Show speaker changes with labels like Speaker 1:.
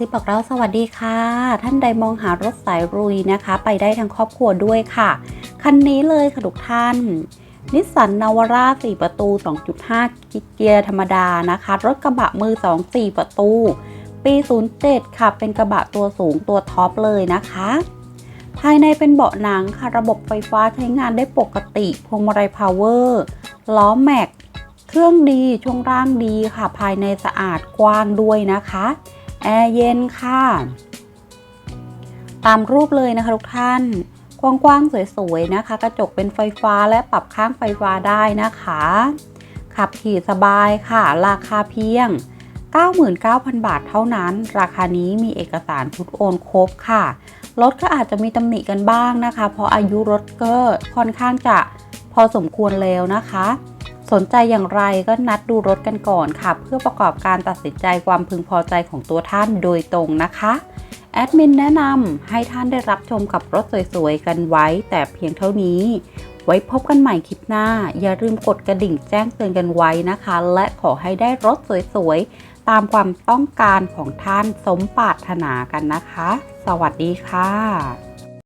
Speaker 1: ซิบอกเราสวัสดีค่ะ ท่านใดมองหารถสายรุยนะคะ ไปได้ทั้งครอบครัวด้วยค่ะ คันนี้เลยค่ะทุกท่านนิสสันนาวาร่า4 ประตู 2.5 เกียร์ธรรมดานะคะ รถกระบะมือ 2 4 ประตู ปี 07 ค่ะ เป็นกระบะตัวสูงตัวท็อปเลยนะคะ ภายในเป็นเบาะหนังค่ะ ระบบไฟฟ้าใช้งานได้ปกติ พวงมาลัยพาวเวอร์ล้อแม็ก เครื่องดี ช่วงร่างดีค่ะ ภายในสะอาดกว้างด้วยนะคะ แอร์เย็นค่ะ ตามรูปเลยนะคะทุกท่าน กว้างๆ สวยๆ นะคะ กระจกเป็นไฟฟ้าและปรับข้างไฟฟ้าได้นะคะ ขับขี่สบายค่ะ ราคาเพียง 99,000 บาทเท่านั้น ราคานี้มีเอกสารชุดโอนครบค่ะ รถก็อาจจะมีตำหนิกันบ้างนะคะ เพราะอายุรถก็ค่อนข้างจะพอสมควรแล้วนะคะ สนใจอย่างไรก็นัดดูรถกันก่อนค่ะ เพื่อประกอบการตัดสินใจความพึงพอใจของตัวท่านโดยตรงนะคะแอดมินแนะนำให้ท่านได้รับชมกับรถสวยๆ กันไว้ แต่เพียงเท่านี้ ไว้พบกันใหม่คลิปหน้า อย่าลืมกดกระดิ่งแจ้งเตือนกันไว้นะคะ และขอให้ได้รถสวยๆ ตามความต้องการของท่านสมปรารถนากันนะคะ สวัสดีค่ะ